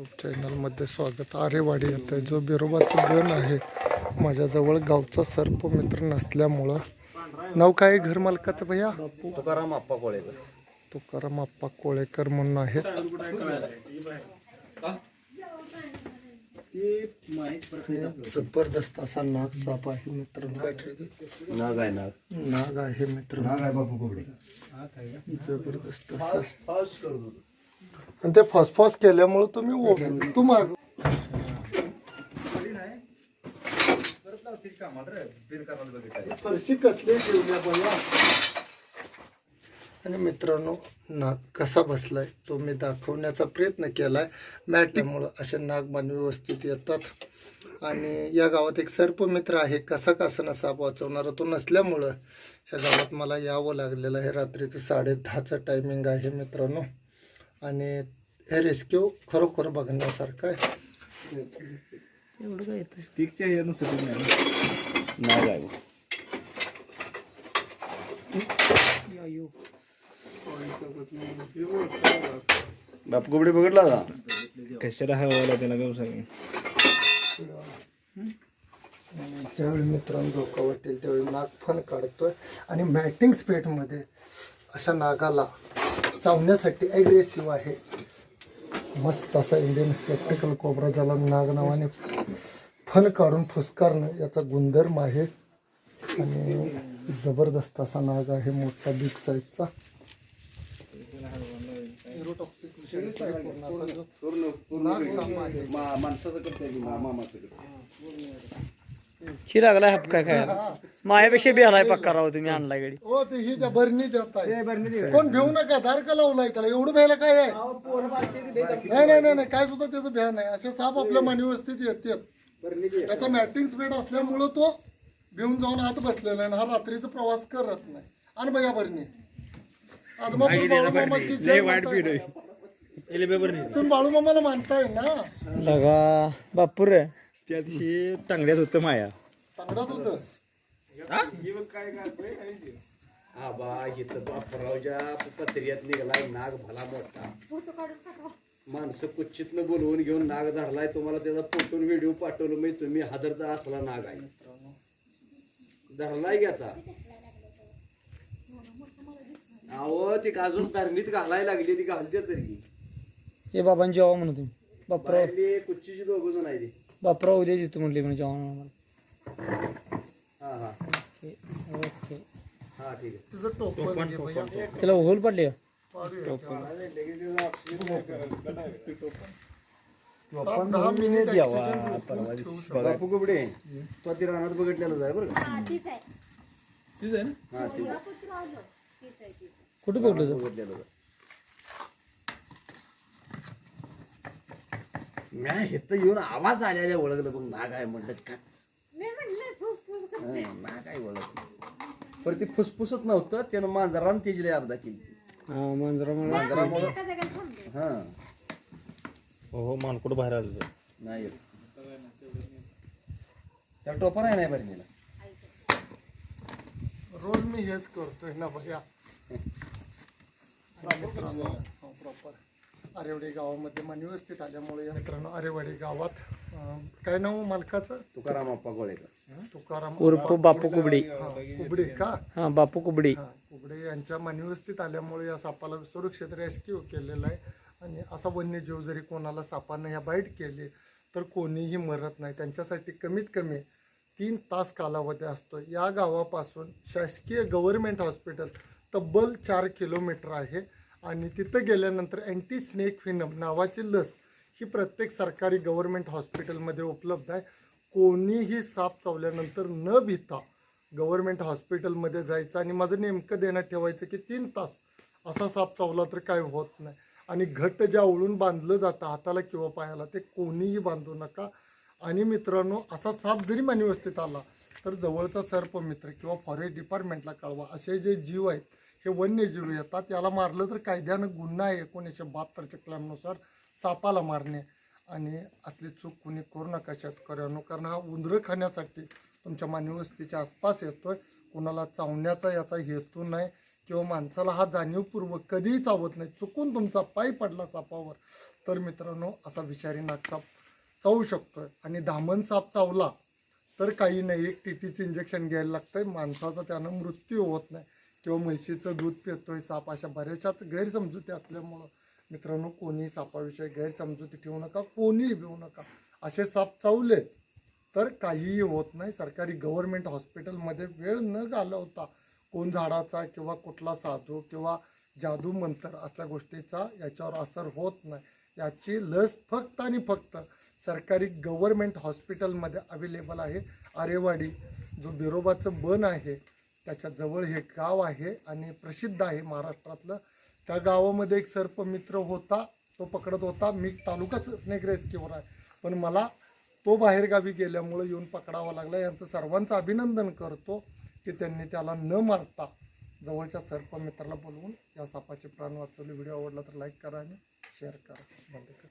YouTube चॅनलमध्ये स्वागत. आरेवाडी येतं. आहे जो बिरोबाचा गण आहे माझ्याजवळ गावचा सर्प मित्र नसल्यामुळं. नाव काय घर मालकाचं भैया? तुकाराम आप्पा कोळेकर. तुकाराम आप्पा कोळेकर म्हणून आहेत. जबरदस्त असा नाग साप आहे मित्र. नाग आहे नाग. नाग आहे मित्र. आहे बापू कोबडे जबरदस्त असा. आणि ते फसफस केल्यामुळे तुम्ही ओ- फरशी कसली आणि मित्रांनो नाग कसा बसलाय? तो मी दाखवण्याचा प्रयत्न केलाय. मॅटिमुळं असे नागबाण व्यवस्थित येतात. आणि या गावात एक सर्पमित्र आहे. कसा कसा साप वाचवणारा तो नसल्यामुळं ह्या गावात मला यावं लागलेलं आहे. रात्रीचं साडे दहाचं टायमिंग आहे मित्रांनो. आणि हे रेस्क्यू खरोखर बघण्यासारखं आहे. आहे बापू कोबडे बघितला का कशाला हवाला त्याला व्यवसाय ज्यावेळी मित्रांनो धोका वाटेल त्यावेळी नाग फन काढतोय आणि मॅटिंग स्पेटमध्ये अशा नागाला चावण्यासाठी ॲग्रेसिव्ह आहे. मस्त असा इंडियन स्पेक्टिकल कोबरा ज्याला नाग नावाने फन काढून फुसकारणं याचा गुणधर्म आहे. आणि जबरदस्त असा नाग आहे मोठा बिग साईजचा माणसाचं करते मामाचं करते ही लागलाय हपका काय मायापेक्षा बी आलाय पक्का राव तुम्ही आणला गाडी. हो ते ही त्या बरणी देत आहे. कोण भेऊ नका दार का लावलाय त्याला. एवढं भ्यायला काय आहे? नाही नाही नाही नाही काय सुद्धा त्याचं भ्या नाही. असे साप आपल्या मानवस्थित येतात. त्याचा मॅटिंग स्पीड असल्यामुळं तो भिवून जाऊन आत बसलेला आहे आणि हा रात्रीचा प्रवास करत नाही. आणि बघा आहे. तुम्ही बाळूमामाला मानताय ना? लगा बापूर त्या दिवशी टांगड्यात होतं माया. चांगलाच होतं. हा? बा इथं बापरावच्या पत्र्यात निघालाय नाग भला मोठा. माणसं कुच्चितनं बोलवून घेऊन नाग धरलाय तुम्हाला त्याचा फोटो व्हिडिओ पाठवलं मी तुम्ही हादरचा असला नाग आहे. धरलाय की आता? अहो ती अजून धरणीत घालायला लागली ती घालते तरी. हे बाबांनी जेव्हा म्हणत तुम्ही. बापराव कुच्चीची दोघ जण आहे ती. बापराव उद्या देतो म्हणले म्हणजे जेव्हा आम्हाला. हा हा. ओके हा ठीक आहे. तिचं टोपण भैया. त्याला होल पडले? सात दहा मिनिट oxygen ठेवू शकतो. बापू कपडे. तो ती रानात बघितलेलं आहे बरं का? हा ठीक आहे. कुठे बघलं तू? बघितलेलं आहे. म्या इथं येऊन आवाज आलेल्या ओळखलं बघ. नाग आहे म्हणलं का आहे ओळखलं पण ती फुसफुसत नव्हतं त्यानं मांजरानं लय अपदा केली. हा मंजरा मांजरामुळं. हा. हो मानकुट बाहेर आलं नाही येत. त्या टोपा नाही नाही बरं रोज मी हेच करतोय ना भैया प्रॉपर आरेवाडी गावामध्ये मन व्यवस्थित आल्यामुळे या मित्रांनो आरेवाडी गावात अं, काय नाव मालकाचं? तुकाराम अप्पा गोळेकर तुकाराम उर्फ बापू कुबडे. हा, कुबडे का? हा बापू कुबडे. हा, कुबडे यांच्या मनव्यवस्थित आल्यामुळे या सापाला सुरक्षित रेस्क्यू केलेला आहे. आणि असा वन्यजीव जरी कोणाला सापानं ह्या बाईट केली तर कोणीही मरत नाही. त्यांच्यासाठी कमीत कमी तीन तास कालावधी असतो. या गावापासून शासकीय गव्हर्नमेंट हॉस्पिटल तब्बल चार किलोमीटर आहे. आणि तिथं गेल्यानंतर अँटी स्नेक फिनम नावाची लस ही प्रत्येक सरकारी गव्हर्मेंट हॉस्पिटलमध्ये उपलब्ध आहे. कोणीही साप चावल्यानंतर न भिता गव्हर्मेंट हॉस्पिटलमध्ये जायचं आणि माझं नेमकं देण्यात ठेवायचं की तीन तास असा साप चावला तर काय होत नाही. आणि घट्ट ज्या ओळून बांधलं जातं हाताला किंवा पायाला ते कोणीही बांधू नका. आणि मित्रांनो असा साप जरी मानवस्थित आला तर जवळचा सर्प मित्र किंवा फॉरेस्ट डिपार्टमेंटला कळवा. असे जे जीव आहेत हे वन्यजीव येतात. याला मारलं तर कायद्यानं गुन्हा आहे. एकोणीसशे बहात्तरच्या क्लॅमनुसार सापाला मारणे आणि असली चूक कुणी करू नका शेतकऱ्यांनो कारण हा उंदरं खाण्यासाठी तुमच्या मानवस्तीच्या आसपास येतोय. कुणाला चावण्याचा याचा हेतू नाही किंवा माणसाला हा जाणीवपूर्वक कधीही चावत नाही. चुकून तुमचा पाय पडला सापावर. तर मित्रांनो असा विषारी नागसाप चावू शकतोय. आणि धामण साप चावला तर काही नाही. एक टीटीचं इंजेक्शन घ्यायला लागतंय. माणसाचा त्यानं मृत्यू होत नाही. किंवा म्हैशीचं दूध पितोय साप अशा बऱ्याचशाच गैरसमजुती असल्यामुळं मित्रांनो कोणी सापाविषयी गैरसमजुती ठेवू नका कोणीही भिवू नका. असे साप चावले तर काहीही होत नाही. सरकारी गव्हर्नमेंट हॉस्पिटलमध्ये वेळ न घालवता कोण झाडाचा किंवा कुठला साधू किंवा जादू मंत्र असल्या गोष्टीचा याच्यावर असर होत नाही. याची लस फक्त आणि फक्त सरकारी गव्हर्नमेंट हॉस्पिटलमध्ये अवेलेबल आहे. आरेवाडी जो बिरोबाचं बन आहे त्याच्याजवळ हे गाव आहे आणि प्रसिद्ध आहे महाराष्ट्रातलं. त्या गावामध्ये एक सर्पमित्र होता तो पकडत होता. मी तालुकाच स्नेक रेस्क्यूवर आहे. पण मला तो बाहेरगावी गेल्यामुळं येऊन पकडावा लागला. यांचं सर्वांचं अभिनंदन करतो की त्यांनी त्याला न मारता जवळच्या सर्पमित्राला बोलवून या सापाचे प्राण वाचवले. व्हिडिओ आवडला तर लाईक करा आणि शेअर करा. बंद करा.